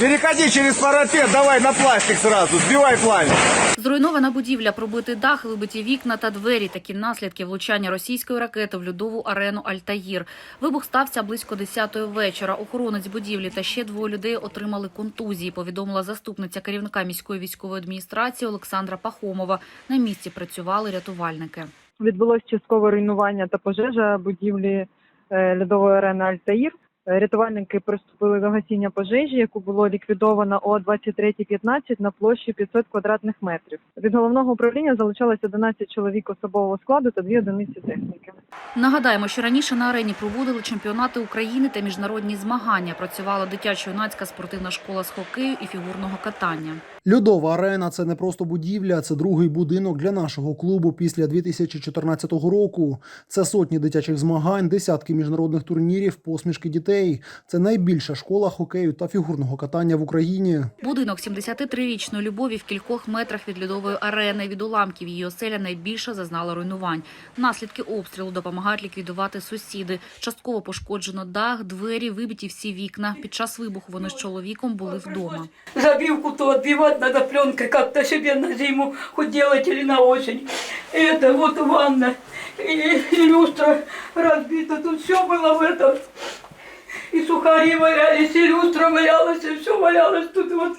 Переходи через парапет, давай на пластик сразу, сбивай пламя. Зруйнована будівля, пробитий дах, вибиті вікна та двері. Такі наслідки влучання російської ракети в льодову арену Альтаїр. Вибух стався близько 10-ї вечора. Охоронець будівлі та ще двоє людей отримали контузії. Повідомила заступниця керівника міської військової адміністрації Олександра Пахомова. На місці працювали рятувальники. Відбулось часткове руйнування та пожежа будівлі е, льодової арени Альтаїр. Е, Рятувальники приступили до гасіння пожежі, яку було ліквідовано о 23.15 на площі 500 квадратних метрів. Від головного управління залишалось 11 чоловік особового складу та дві одиниці техніки. Нагадаємо, що раніше на арені проводили чемпіонати України та міжнародні змагання. Працювала дитячо-юнацька спортивна школа з хокею і фігурного катання. Льодова арена це не просто будівля, це другий будинок для нашого клубу після 2014 року. Це сотні дитячих змагань, десятки міжнародних турнірів, посмішки дітей Це найбільша школа хокею та фігурного катання в Україні. Будинок 73-річної любові в кількох метрах від льодової арени. Від уламків її оселя найбільше зазнала руйнувань. Наслідки обстрілу допомагають ліквідувати сусіди. Частково пошкоджено дах, двері, вибиті всі вікна. Під час вибуху вони з чоловіком були вдома. Забивку то отбивать надо пленкой как-то себе на зиму хоть делать или на осень. Это вот ванна, и, и люстра разбита, тут все было в этом. И сухари валялись, и люстра валялась, все валялось тут вот,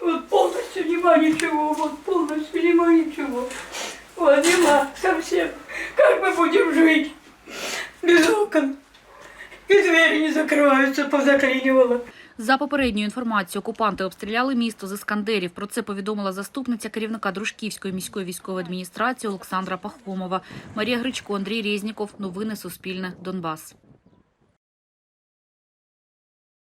вот полностью нема ничего, вот полностью нема ничего. Вот нема совсем. Как мы будем жить без окон? И двери не закрываются, позаклинивало. За попередньою інформацією, окупанти обстріляли місто з іскандерів. Про це повідомила заступниця керівника Дружківської міської військової адміністрації Олександра Пахомова. Марія Гричко, Андрій Резніков. Новини Суспільне. Донбас.